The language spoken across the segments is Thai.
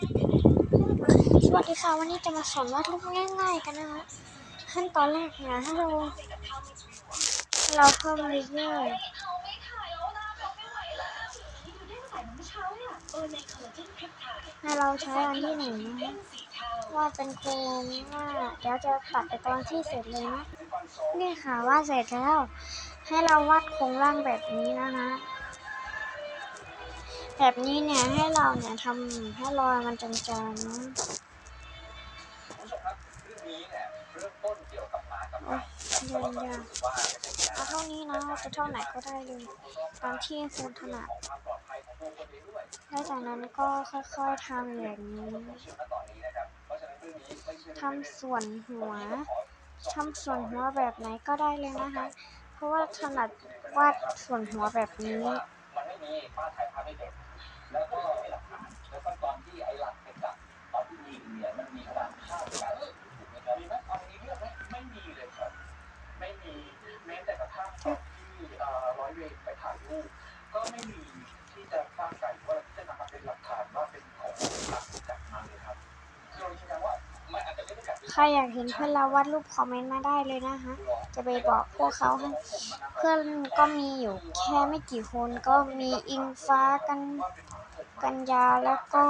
สวัสดีค่ะวันนี้จะมาสอนวาดรูปง่าย ๆ กันนะคะขั้นตอนแรกเนี่ยให้เรา เราเพิ่มเลเยอร์ให้เราใช้อันที่หนึ่งนะคะวาดเป็นโครงว่าเดี๋ยวจะตัดไปตอนที่เสร็จเลยนะนี่ค่ะวาดเสร็จแล้ว ให้เราวาดโครงร่างแบบนี้นะคะ แบบนี้เนี่ยให้เราเนี่ยทำให้รอยมันจางๆนะโอ๊ยเดินยากเอาเท่านี้นะจะเท่าไหนก็ได้เลยตามที่คุณถนัดแล้วจากนั้นก็ค่อยๆทำอย่างนี้ทำส่วนหัวทำส่วนหัวแบบไหนก็ได้เลยนะคะ เพราะว่าถนัดวาดส่วนหัวแบบนี้ แล้วก็ไม่หลักฐานแล้วก็ตอนที่ไอ้หลักเป็นจับตอนที่ยิงเนี่ยมันมีกระดานภาพการถูกไหมครับมีไหมตอนนี้เรื่องไหมไม่มีเลยครับ ไม่มีแม้แต่กระทั่งตอนที่อ่อร้อยเวรไปถ่ายรูปก็ไม่มีที่จะสร้างใจว่าจะนำมาเป็นหลักฐานว่าเป็นของหลักจับมาเลยครับคือเรายืนยันว่ามันอาจจะไม่ได้แบบใครอยากเห็นเพื่อนเราวาดรูปคอมเมนต์มาได้เลยนะคะจะไปบอกพวกเขาให้ เพื่อนก็มีอยู่แค่ไม่กี่คนก็มีอิงฟ้ากัน กัญญาแล้วก็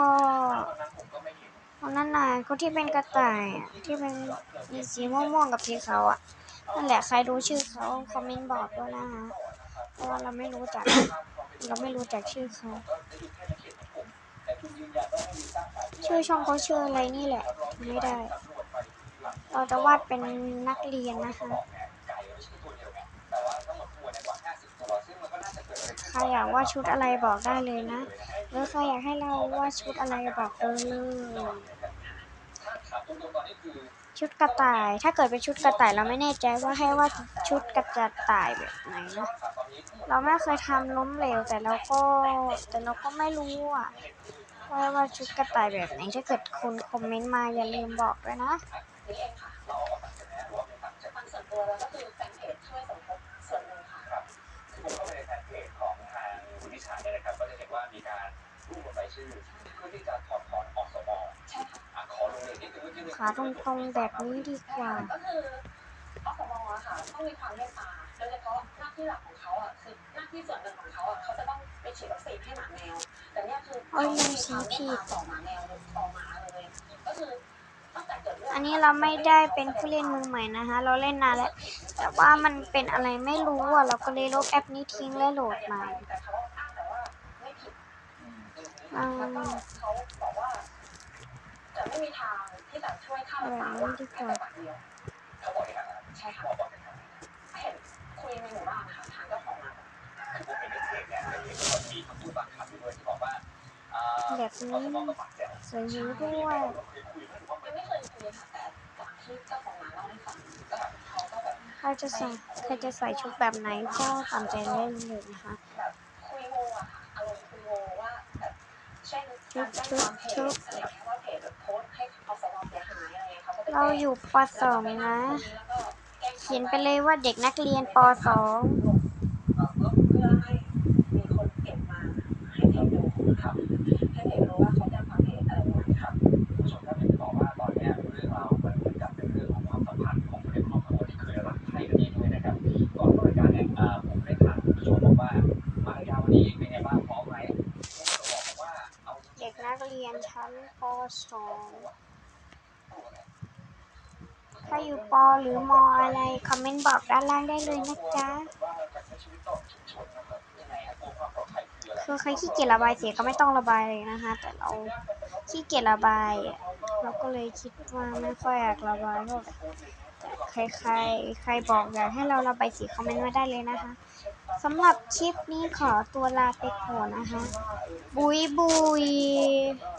คนนั้นน่ะคนที่เป็นกระต่ายที่เป็นมีสีม่วงๆกับสีขาวอะนั่นแหละใครรู้ชื่อเขาคอมเมนต์บอกด้วยนะคะเพราะว่าเราไม่รู้จัก เราไม่รู้จักชื่อเขาชื่อช่องเขาชื่ออะไรนี่แหละไม่ได้ เราจะวาดเป็นนักเรียนนะคะใครอยากวาดชุดอะไรบอกได้เลยนะ หรือใครอยากให้เราว่าชุดอะไรบอกเลยถ้าถามตรงๆตออชุดกระต่าย ถ้าเกิดเป็นชุดกระต่ายเราไม่แน่ใจว่าให้ว่าชุดกระต่ายแบบไหนนะตอนนี้เราไม่เคยทำล้มเหลวแต่เราก็แต่เราก็ไม่รู้อะว่าว่าชุดกระต่ายแบบไหนถ้าเกิดคุณคอมเมนต์มาอย่าลืมบอกด้วยนะ ชื่อเพื่อที่จะถอดถอนอสมใช่ค่ะอะขอลงเรียนนิดนึงเมื่อกี้เนี่ยขาตรงๆแบบนี้ดีกว่า ก็คืออสมอะค่ะต้องมีความเมตตาโดยเฉพาะหน้าที่หลักของเขาอะคือหน้าที่ส่วนหนึ่งของเขาอะเขาจะต้องไปฉีดวัคซีนให้หมาแมว แต่เนี่ยคือโอ้ยเขาลืมมีสีความเมผิตดตาต่อหมาแมวต่อหมาเลยก็คือตั้งแต่เกิดเรื่องอันนี้เราไม่ได้เป็นผู้เล่นมือใหม่นะคะ เราเล่นนานแล้ว แต่ว่ามันเป็นอะไรไม่รู้อะ เราก็เลยลบแอปนี้ทิ้งและโหลดใหม่ แต่เขาอ้างแต่ว่าไม่ผิด อื แล้วก็เขาบอกว่า จะไม่มีทางที่จะช่วยค่ารักษาหลานแค่แต่าทเดียวเขาบอกอย่างนั้นใช่ค่ะบอกบอกอย่างนั้นเห็นคุยในหมู่บ้านนะคะทางเจ้าของร้านคือผมเห็นในเพจเนี่ยในเพจก็มีคำพูดบางคำด้วยที่บอกว่าแบบนี้สมก็ปากแจ๋วสวยหูด้วยไม่เคยคุยค่ะแต่จากที่เจ้าของร้านเล่าให้ฟังเขาก็แบบใครจะใส่ใครจะใส่ชุดแบบไหนก็ตามใจเล่นเลยนะคะาเพจแบบโพสต์ให้อสมเสียหายอะไราก็จะเราอยู่ปสองนะ เขียนไปเลยว่าเด็กนักเรียนปสองก่อนบรับอย่างที่บอการเนี่ยรักใคร่กันดีด้วยนะครับก่อนเข้ารายการเนี่ยอ่าผมได้ สองถ้าอยู่ปหรือมอะไร คอมเมนต์บอกด้านล่างได้เลยนะจ๊ะคืออะคือใครขี้เกียจระบายเสียก็ไม่ต้องระบายเลยนะคะ แต่เราขี้เกียจระบายเราก็เลยคิดว่าไม่ค่อยอยากระบายเท่าไหร่แต่ใครใครใครบอกอยากให้เราระบายสีคอมเมนต์มาได้เลยนะคะสำหรับคลิปนี้ขอตัวลาไปก่อนนะคะ บุยบุย